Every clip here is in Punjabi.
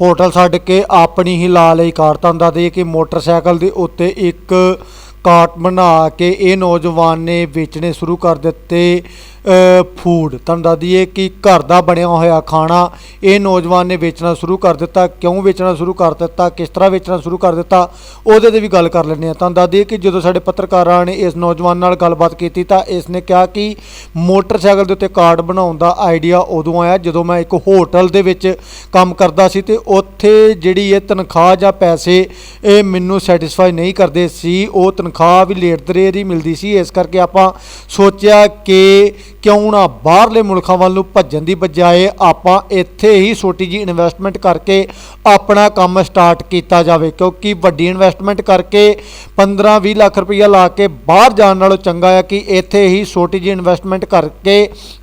ਹੋਟਲ ਛੱਡ ਕੇ ਆਪਣੀ ਹੀ ਲਾ ਲਈ ਕਾਰ। ਤੁਹਾਨੂੰ ਦੱਸ ਦਈਏ ਕਿ ਮੋਟਰਸਾਈਕਲ ਦੇ ਉੱਤੇ ਇੱਕ ਕਾਰਟ ਬਣਾ ਕੇ ਇਹ ਨੌਜਵਾਨ ਨੇ ਵੇਚਣੇ ਸ਼ੁਰੂ ਕਰ ਦਿੱਤੇ। ਫੂਡ। ਤੁਹਾਨੂੰ ਦੱਸ ਦਈਏ ਕਿ ਘਰ ਦਾ ਬਣਿਆ ਹੋਇਆ ਖਾਣਾ ਇਹ ਨੌਜਵਾਨ ਨੇ ਵੇਚਣਾ ਸ਼ੁਰੂ ਕਰ ਦਿੱਤਾ। ਕਿਉਂ ਵੇਚਣਾ ਸ਼ੁਰੂ ਕਰ ਦਿੱਤਾ? ਕਿਸ ਤਰ੍ਹਾਂ ਵੇਚਣਾ ਸ਼ੁਰੂ ਕਰ ਦਿੱਤਾ? ਉਹਦੇ ਤੇ ਵੀ ਗੱਲ ਕਰ ਲੈਂਦੇ ਆ ਤੁਹਾਨੂੰ ਦੱਸ ਦਈਏ ਕਿ ਜਦੋਂ ਸਾਡੇ ਪੱਤਰਕਾਰਾਂ ਨੇ ਇਸ ਨੌਜਵਾਨ ਨਾਲ ਗੱਲਬਾਤ ਕੀਤੀ ਤਾਂ ਇਸ ਨੇ ਕਿਹਾ ਕਿ ਮੋਟਰਸਾਈਕਲ ਦੇ ਉੱਤੇ ਕਾਰਡ ਬਣਾਉਣ ਦਾ ਆਈਡੀਆ ਉਦੋਂ ਆਇਆ ਜਦੋਂ ਮੈਂ ਇੱਕ ਹੋਟਲ ਦੇ ਵਿੱਚ ਕੰਮ ਕਰਦਾ ਸੀ ਤੇ ਉੱਥੇ ਜਿਹੜੀ ਇਹ ਤਨਖਾਹ ਜਾਂ ਪੈਸੇ ਇਹ ਮੈਨੂੰ ਸੈਟੀਸਫਾਈ ਨਹੀਂ ਕਰਦੇ ਸੀ, ਉਹ ਤਨਖਾਹ ਵੀ ਲੇਟ ਦਰੇ ਦੀ ਮਿਲਦੀ ਸੀ। ਇਸ ਕਰਕੇ ਆਪਾਂ ਸੋਚਿਆ ਕਿ ਕਿਉਂ ਨਾ ਬਾਹਰਲੇ ਮੁਲਕਾਂ ਵੱਲ ਨੂੰ ਭੱਜਣ ਦੀ ਬਜਾਏ ਆਪਾਂ ਇੱਥੇ ਹੀ ਛੋਟੀ ਜੀ ਇਨਵੈਸਟਮੈਂਟ ਕਰਕੇ ਆਪਣਾ ਕੰਮ ਸਟਾਰਟ ਕੀਤਾ ਜਾਵੇ, ਕਿਉਂਕਿ ਵੱਡੀ ਇਨਵੈਸਟਮੈਂਟ ਕਰਕੇ 15-20 ਲੱਖ ਰੁਪਈਆ ਲਾ ਕੇ ਬਾਹਰ ਜਾਣ ਨਾਲੋਂ ਚੰਗਾ ਹੈ ਕਿ ਇੱਥੇ ਹੀ ਛੋਟੀ ਜੀ ਇਨਵੈਸਟਮੈਂਟ ਕਰਕੇ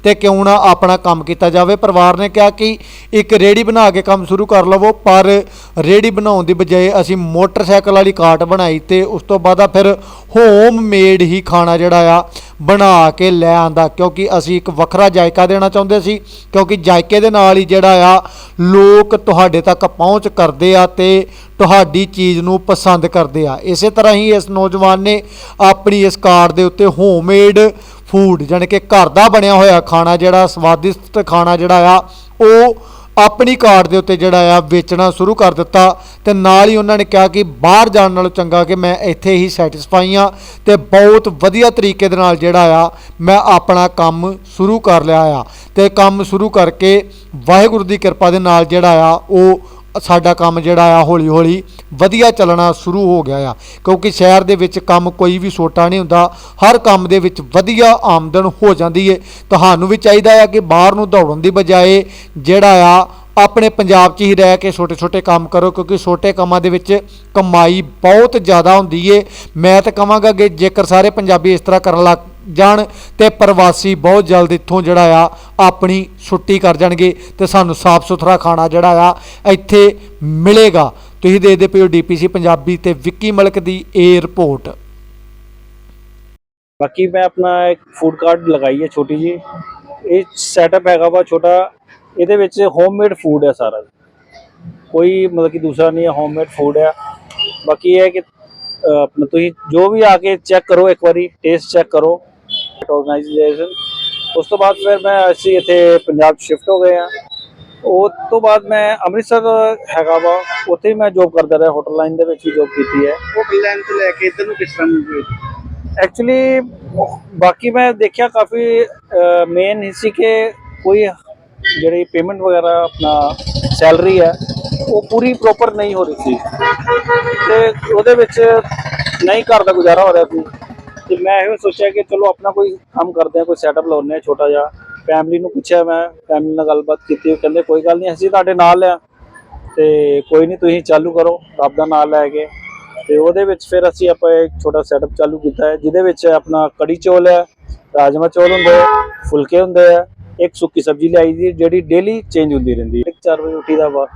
ਤੇ ਕਿਉਂ ਨਾ ਆਪਣਾ ਕੰਮ ਕੀਤਾ ਜਾਵੇ। ਪਰਿਵਾਰ ਨੇ ਕਿਹਾ ਕਿ ਇੱਕ ਰੇੜੀ ਬਣਾ ਕੇ ਕੰਮ ਸ਼ੁਰੂ ਕਰ ਲਵੋ, ਪਰ ਰੇੜੀ ਬਣਾਉਣ ਦੀ ਬਜਾਏ ਅਸੀਂ ਮੋਟਰਸਾਈਕਲ ਵਾਲੀ ਕਾਟ ਬਣਾਈ ਤੇ ਉਸ ਤੋਂ ਬਾਅਦ ਆ ਫਿਰ ਹੋਮ ਮੇਡ ਹੀ ਖਾਣਾ ਜਿਹੜਾ ਆ ਬਣਾ ਕੇ ਲੈ ਆਂਦਾ, ਕਿਉਂਕਿ ਅਸੀਂ ਇੱਕ ਵੱਖਰਾ ਜਾਇਕਾ ਦੇਣਾ ਚਾਹੁੰਦੇ ਸੀ, ਕਿਉਂਕਿ ਜਾਇਕੇ ਦੇ ਨਾਲ ਹੀ ਜਿਹੜਾ ਆ, ਲੋਕ ਤੁਹਾਡੇ ਤੱਕ ਪਹੁੰਚ ਕਰਦੇ ਆ ਤੇ ਤੁਹਾਡੀ ਚੀਜ਼ ਨੂੰ ਪਸੰਦ ਕਰਦੇ ਆ। ਇਸੇ ਤਰ੍ਹਾਂ ਹੀ ਇਸ ਨੌਜਵਾਨ ਨੇ ਆਪਣੀ ਇਸ ਕਾਰਡ ਦੇ ਉੱਤੇ ਹੋਮਮੇਡ ਫੂਡ ਜਾਣੀ ਕਿ ਘਰ ਦਾ ਬਣਿਆ ਹੋਇਆ ਖਾਣਾ ਜਿਹੜਾ, ਸਵਾਦਿਸ਼ਟ ਖਾਣਾ ਜਿਹੜਾ ਆ, ਉਹ ਆਪਣੀ ਕਾਰਡ ਦੇ ਉੱਤੇ ਜਿਹੜਾ ਆ ਵੇਚਣਾ ਸ਼ੁਰੂ ਕਰ ਦਿੱਤਾ ਤੇ ਨਾਲ ਹੀ ਉਹਨਾਂ ਨੇ ਕਿਹਾ ਕਿ ਬਾਹਰ ਜਾਣ ਨਾਲੋਂ ਚੰਗਾ ਕਿ ਮੈਂ ਇੱਥੇ ਹੀ ਸੈਟੀਸਫਾਈ ਆ ਤੇ ਬਹੁਤ ਵਧੀਆ ਤਰੀਕੇ ਦੇ ਨਾਲ ਜਿਹੜਾ ਆ ਮੈਂ ਆਪਣਾ ਕੰਮ ਸ਼ੁਰੂ ਕਰ ਲਿਆ ਆ ਤੇ ਕੰਮ ਸ਼ੁਰੂ ਕਰਕੇ ਵਾਹਿਗੁਰੂ ਦੀ ਕਿਰਪਾ ਦੇ ਨਾਲ ਜਿਹੜਾ ਆ ਉਹ ਸਾਡਾ ਕੰਮ ਜਿਹੜਾ ਆ ਹੌਲੀ ਹੌਲੀ ਵਧੀਆ ਚੱਲਣਾ ਸ਼ੁਰੂ ਹੋ ਗਿਆ ਆ। ਕਿਉਂਕਿ ਸ਼ਹਿਰ ਦੇ ਵਿੱਚ ਕੰਮ ਕੋਈ ਵੀ ਛੋਟਾ ਨਹੀਂ ਹੁੰਦਾ। ਹਰ ਕੰਮ ਦੇ ਵਿੱਚ ਵਧੀਆ ਆਮਦਨ ਹੋ ਜਾਂਦੀ ਏ। ਤੁਹਾਨੂੰ ਵੀ ਚਾਹੀਦਾ ਆ ਕਿ ਬਾਹਰ ਨੂੰ ਦੌੜਨ ਦੀ ਬਜਾਏ ਜਿਹੜਾ ਆ, ਆਪਣੇ ਪੰਜਾਬ 'ਚ ਹੀ ਰਹਿ ਕੇ ਛੋਟੇ ਛੋਟੇ ਕੰਮ ਕਰੋ। ਕਿਉਂਕਿ ਛੋਟੇ ਕੰਮਾਂ ਦੇ ਵਿੱਚ ਕਮਾਈ ਬਹੁਤ ਜ਼ਿਆਦਾ ਹੁੰਦੀ ਏ। ਮੈਂ ਤਾਂ ਕਹਾਂਗਾ ਕਿ ਜੇਕਰ ਸਾਰੇ ਪੰਜਾਬੀ ਇਸ ਤਰ੍ਹਾਂ ਕਰਨ ਲੱਗ ਜਾਣ ਤੇ ਪ੍ਰਵਾਸੀ ਬਹੁਤ ਜਲਦ ਇੱਥੋਂ ਜਿਹੜਾ ਆ, ਆਪਣੀ ਛੁੱਟੀ ਕਰ ਜਾਣਗੇ ਤੇ ਸਾਨੂੰ ਸਾਫ਼ ਸੁਥਰਾ ਖਾਣਾ ਜਿਹੜਾ ਆ, ਇੱਥੇ ਮਿਲੇਗਾ। ਤੁਸੀਂ ਦੇਖਦੇ ਪਏ ਹੋ ਡੀਪੀਸੀ ਪੰਜਾਬੀ ਤੇ ਵਿੱਕੀ ਮਲਕ ਦੀ ਇਹ ਰਿਪੋਰਟ। ਬਾਕੀ ਮੈਂ ਆਪਣਾ ਇੱਕ ਫੂਡ ਕਾਰਟ ਲਗਾਈ ਹੈ ਛੋਟੀ ਜੀ ਇਹ ਸੈਟਅਪ ਹੈਗਾ ਵਾ ਛੋਟਾ, ਇਹਦੇ ਵਿੱਚ ਹੋਮਮੇਡ ਫੂਡ ਹੈ ਸਾਰਾ। ਕੋਈ ਮਤਲਬ ਕਿ ਦੂਸਰਾ ਨਹੀਂ ਹੈ ਹੋਮਮੇਡ ਫੂਡ ਹੈ। ਬਾਕੀ ਇਹ ਹੈ ਕਿ ਆਪਣਾ ਤੁਸੀਂ ਜੋ ਵੀ ਆ ਕੇ ਚੈੱਕ ਕਰੋ ਇੱਕ ਵਾਰੀ ਟੇਸਟ ਚੈੱਕ ਕਰੋ। ਆਰਗੇਨਾਈਜੇਸ਼ਨ ਉਸ ਤੋਂ ਬਾਅਦ ਫਿਰ ਮੈਂ ਅਸੀਂ ਇੱਥੇ ਪੰਜਾਬ ਸ਼ਿਫਟ ਹੋ ਗਏ ਆ ਉਸ ਤੋਂ ਬਾਅਦ ਮੈਂ ਅੰਮ੍ਰਿਤਸਰ ਹੈਗਾ ਵਾ। ਉੱਥੇ ਮੈਂ ਜੋਬ ਕਰਦਾ ਰਿਹਾ ਹੋਟਲ ਲਾਈਨ ਦੇ ਵਿੱਚ ਵੀ ਜੋਬ ਕੀਤੀ ਹੈ। ਉਹ ਫਿਨਲੈਂਡ ਤੋਂ ਲੈ ਕੇ ਇੱਧਰ ਨੂੰ ਕਿਸ ਤਰ੍ਹਾਂ ਐਕਚੁਅਲੀ ਬਾਕੀ ਮੈਂ ਦੇਖਿਆ ਕਾਫੀ ਮੇਨ ਸੀ ਕਿ ਕੋਈ ਜਿਹੜੀ ਪੇਮੈਂਟ ਵਗੈਰਾ ਆਪਣਾ ਸੈਲਰੀ ਹੈ ਉਹ ਪੂਰੀ ਪ੍ਰੋਪਰ ਨਹੀਂ ਹੋ ਰਹੀ ਸੀ। ਤੇ ਉਹਦੇ ਵਿੱਚ ਨਹੀਂ ਘਰ ਦਾ ਗੁਜ਼ਾਰਾ ਹੋ ਰਿਹਾ ਸੀ। ਤੇ ਮੈਂ ਇਹੋ ਸੋਚਿਆ ਕਿ ਚਲੋ ਆਪਣਾ ਕੋਈ ਕੰਮ ਕਰਦੇ ਆ, ਕੋਈ ਸੈਟਅਪ ਲਾਉਂਦੇ ਆ ਛੋਟਾ ਜਿਹਾ। ਫੈਮਿਲੀ ਨੂੰ ਪੁੱਛਿਆ ਮੈਂ ਫੈਮਿਲੀ ਨਾਲ ਗੱਲਬਾਤ ਕੀਤੀ, ਉਹ ਕਹਿੰਦੇ ਕੋਈ ਗੱਲ ਨਹੀਂ, ਅਸੀਂ ਤੁਹਾਡੇ ਨਾਲ ਆ। ਤੇ ਕੋਈ ਨਹੀਂ, ਤੁਸੀਂ ਚਾਲੂ ਕਰੋ, ਰੱਬ ਦਾ ਨਾਮ ਲੈ ਕੇ। ਤੇ ਉਹਦੇ ਵਿੱਚ ਫਿਰ ਅਸੀਂ ਆਪਾਂ ਇੱਕ ਛੋਟਾ ਸੈਟਅਪ ਚਾਲੂ ਕੀਤਾ ਹੈ, ਜਿਹਦੇ ਵਿੱਚ ਆਪਣਾ ਕੜੀ ਚੌਲ ਹੈ ਰਾਜਮਾ ਚੌਲ ਹੁੰਦੇ ਫੁਲਕੇ ਹੁੰਦੇ ਆ, ਇੱਕ ਸੁੱਕੀ ਸਬਜ਼ੀ ਲਿਆਈ ਦੀ, ਜਿਹੜੀ ਡੇਲੀ ਚੇਂਜ ਹੁੰਦੀ ਰਹਿੰਦੀ ਹੈ। 4 ਵਜੇ ਉੱਠੀ ਦਾ ਵਾ।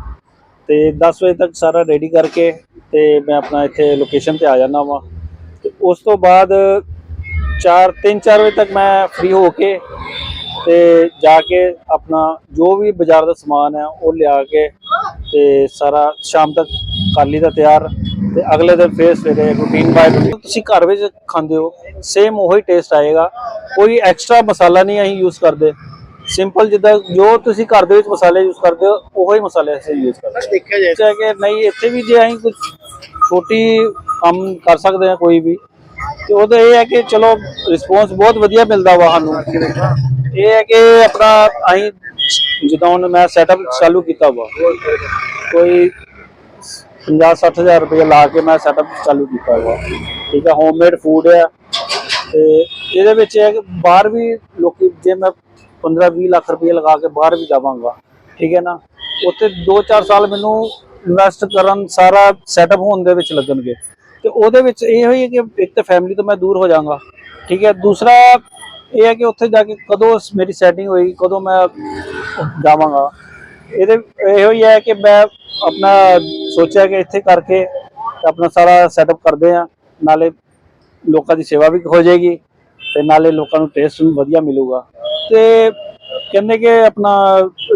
ਤੇ 10 ਵਜੇ ਤੱਕ ਸਾਰਾ ਰੈਡੀ ਕਰਕੇ ਤੇ ਮੈਂ ਆਪਣਾ ਇੱਥੇ ਲੋਕੇਸ਼ਨ ਤੇ ਆ ਜਾਣਾ ਵਾ। ਉਸ ਤੋਂ ਬਾਅਦ 4 3-4 ਵਜੇ ਤੱਕ ਮੈਂ ਫ੍ਰੀ ਹੋ ਕੇ ਤੇ ਜਾ ਕੇ ਆਪਣਾ ਜੋ ਵੀ ਬਾਜ਼ਾਰ ਦਾ ਸਮਾਨ ਹੈ ਉਹ ਲਿਆ ਕੇ ਤੇ ਸਾਰਾ ਸ਼ਾਮ ਤੱਕ ਕਰ ਲਈਦਾ ਤਿਆਰ ਤੇ ਅਗਲੇ ਦਿਨ ਫੇਰ ਸਵੇਰੇ ਰੂਟੀਨ ਬਾਈ ਰੂਟੀਨ ਤੁਸੀਂ ਘਰ ਵਿੱਚ ਖਾਂਦੇ ਹੋ ਸੇਮ ਉਹੀ ਟੇਸਟ ਆਏਗਾ। ਕੋਈ ਐਕਸਟਰਾ ਮਸਾਲਾ ਨਹੀਂ ਅਸੀਂ ਯੂਜ਼ ਕਰਦੇ। ਸਿੰਪਲ ਜਿੱਦਾਂ ਜੋ ਤੁਸੀਂ ਘਰ ਦੇ ਵਿੱਚ ਮਸਾਲੇ ਯੂਜ਼ ਕਰਦੇ ਹੋ ਉਹੀ ਮਸਾਲੇ ਅਸੀਂ ਯੂਜ਼ ਕਰਦੇ ਪਰ ਦੇਖਿਆ ਜਾਏ। ਕਿ ਨਹੀਂ ਇੱਥੇ ਵੀ ਜੇ ਅਸੀਂ ਕੁਝ ਛੋਟੀ ਕੰਮ ਕਰ ਸਕਦੇ ਹਾਂ ਕੋਈ ਵੀ ਤੇ ਉਹਦਾ ਇਹ ਹੈ ਕਿ ਚਲੋ ਰਿਸਪੌਂਸ ਬਹੁਤ ਵਧੀਆ ਮਿਲਦਾ ਵਾ ਸਾਨੂੰ। ਇਹ ਹੈ ਕਿ ਆਪਣਾ ਅਸੀਂ ਜਿੱਦਾਂ ਹੁਣ ਮੈਂ ਸੈਟਅਪ ਚਾਲੂ ਕੀਤਾ ਵਾ, ਕੋਈ 50 ਹਜ਼ਾਰ ਰੁਪਏ ਲਾ ਕੇ ਮੈਂ ਸੈਟਅਪ ਚਾਲੂ ਕੀਤਾ ਵਾ। ਠੀਕ ਹੈ ਹੋਮਮੇਡ ਫੂਡ ਹੈ ਤੇ ਇਹਦੇ ਵਿੱਚ ਇਹ ਹੈ ਕਿ ਬਾਹਰ ਵੀ ਲੋਕੀ ਜੇ ਮੈਂ 15 20 ਲੱਖ ਰੁਪਏ ਲਗਾ ਕੇ ਬਾਹਰ ਵੀ ਜਾਵਾਂਗਾ, ਠੀਕ ਹੈ ਨਾ? ਉੱਥੇ 2-4 ਸਾਲ ਮੈਨੂੰ ਇਨਵੈਸਟ ਕਰਨ ਸਾਰਾ ਸੈਟਅਪ ਹੋਣ ਦੇ ਵਿੱਚ ਲੱਗਣਗੇ। ਤੇ ਉਹਦੇ ਵਿੱਚ ਇਹ ਹੋਈ ਹੈ ਕਿ ਇੱਕ ਤਾਂ ਫੈਮਿਲੀ ਤੋਂ ਮੈਂ ਦੂਰ ਹੋ ਜਾਵਾਂਗਾ, ਠੀਕ ਹੈ? ਦੂਸਰਾ ਇਹ ਹੈ ਕਿ ਉੱਥੇ ਜਾ ਕੇ ਕਦੋਂ ਮੇਰੀ ਸੈਟਿੰਗ ਹੋਏਗੀ, ਕਦੋਂ ਮੈਂ ਜਾਵਾਂਗਾ। ਇਹਦੇ, ਇਹੋ ਹੀ ਹੈ ਕਿ ਮੈਂ ਆਪਣਾ ਸੋਚਿਆ ਕਿ ਇੱਥੇ ਕਰਕੇ ਆਪਣਾ ਸਾਰਾ ਸੈਟਅਪ ਕਰਦੇ ਆ ਨਾਲੇ ਲੋਕਾਂ ਦੀ ਸੇਵਾ ਵੀ ਹੋ ਜਾਏਗੀ ਤੇ ਨਾਲੇ ਲੋਕਾਂ ਨੂੰ ਟੇਸਟ ਵੀ ਵਧੀਆ ਮਿਲੂਗਾ। ਤੇ ਕਹਿੰਦੇ ਕਿ ਆਪਣਾ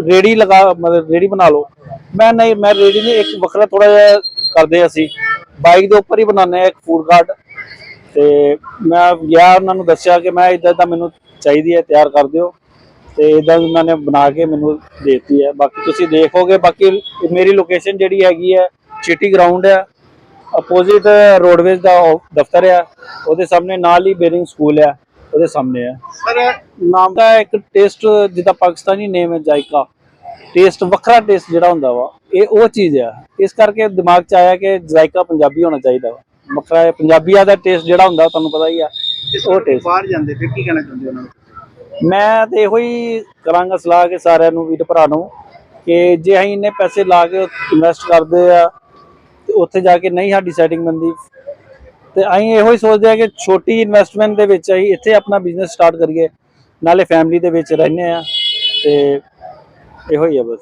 ਰੇੜੀ ਲਗਾ, ਮਤਲਬ ਰੇੜੀ ਬਣਾ ਲਓ। ਮੈਂ ਨਹੀਂ, ਮੈਂ ਰੇਡੀ ਨਹੀਂ, ਇੱਕ ਵੱਖਰਾ ਥੋੜਾ ਜਿਹਾ ਕਰਦੇ ਅਸੀਂ। ਬਾਈਕ ਦੇ ਉੱਪਰ ਹੀ ਬਣਾਉਂਦੇ ਆ ਇੱਕ ਫੂਡ ਕਾਰਟ ਤੇ ਮੈਂ ਗਿਆ ਉਹਨਾਂ ਨੂੰ ਦੱਸਿਆ ਕਿ ਮੈਂ ਇਦਾਂ ਤਾਂ ਮੈਨੂੰ ਚਾਹੀਦੀ ਹੈ ਤਿਆਰ ਕਰ ਦਿਓ। ਤੇ ਇਦਾਂ ਉਹਨਾਂ ਨੇ ਬਣਾ ਕੇ ਮੈਨੂੰ ਦੇਤੀ ਹੈ। ਬਾਕੀ ਤੁਸੀਂ ਦੇਖੋਗੇ ਬਾਕੀ ਮੇਰੀ ਲੋਕੇਸ਼ਨ ਜਿਹੜੀ ਹੈਗੀ ਹੈ ਚਿਟੀ ਗਰਾਊਂਡ ਹੈ। ਅਪੋਜ਼ਿਟ ਰੋਡਵੇਜ਼ ਦਾ ਦਫ਼ਤਰ ਹੈ। ਉਹਦੇ ਸਾਹਮਣੇ ਨਾਲ ਹੀ ਬੇਰਿੰਗ ਸਕੂਲ ਹੈ। ਉਹਦੇ ਸਾਹਮਣੇ ਹੈ। ਸਰ ਨਾਮ ਦਾ ਇੱਕ ਟੇਸਟ ਜਿੱਦਾਂ ਪਾਕਿਸਤਾਨੀ ਨੇਮ ਹੈ ਜਾਇਕਾ ਟੇਸਟ ਵੱਖਰਾ ਟੇਸਟ ਜਿਹੜਾ ਹੁੰਦਾ ਵਾ ਇਹ ਉਹ ਚੀਜ਼ ਆ। ਇਸ ਕਰਕੇ ਦਿਮਾਗ 'ਚ ਆਇਆ ਕਿ ਜਾਇਕਾ ਪੰਜਾਬੀ ਹੋਣਾ ਚਾਹੀਦਾ ਵਾ। ਵੱਖਰਾ ਪੰਜਾਬੀਆਂ ਦਾ ਟੇਸਟ ਜਿਹੜਾ ਹੁੰਦਾ ਤੁਹਾਨੂੰ ਪਤਾ ਹੀ ਆ ਉਹ taste। ਬਾਹਰ ਜਾਂਦੇ ਫਿਰ ਕੀ ਕਹਿਣਾ ਚਾਹੁੰਦੇ ਉਹਨਾਂ ਨੂੰ? ਮੈਂ ਤੇ ਇਹੋ ਹੀ ਕਰਾਂਗਾ ਸਲਾਹ ਕਿ ਸਾਰਿਆਂ ਨੂੰ ਵੀਰ ਭਰਾ ਨੂੰ ਕਿ ਜੇ ਅਸੀਂ ਇੰਨੇ ਪੈਸੇ ਲਾ ਕੇ ਇਨਵੈਸਟ ਕਰਦੇ ਆ ਤੇ ਉੱਥੇ ਜਾ ਕੇ ਨਹੀਂ ਸਾਡੀ ਸੈਟਿੰਗ ਬੰਦੀ ਤੇ ਅਸੀਂ ਇਹੋ ਹੀ ਸੋਚਦੇ ਆ ਕਿ ਛੋਟੀ ਇਨਵੈਸਟਮੈਂਟ ਦੇ ਵਿੱਚ ਅਸੀਂ ਇੱਥੇ ਆਪਣਾ ਬਿਜ਼ਨਸ ਸਟਾਰਟ ਕਰੀਏ ਨਾਲੇ ਫੈਮਿਲੀ ਦੇ ਵਿੱਚ ਰਹਿੰਦੇ ਆ ਤੇ ਇਹੋ ਹੀ ਆ ਬਸ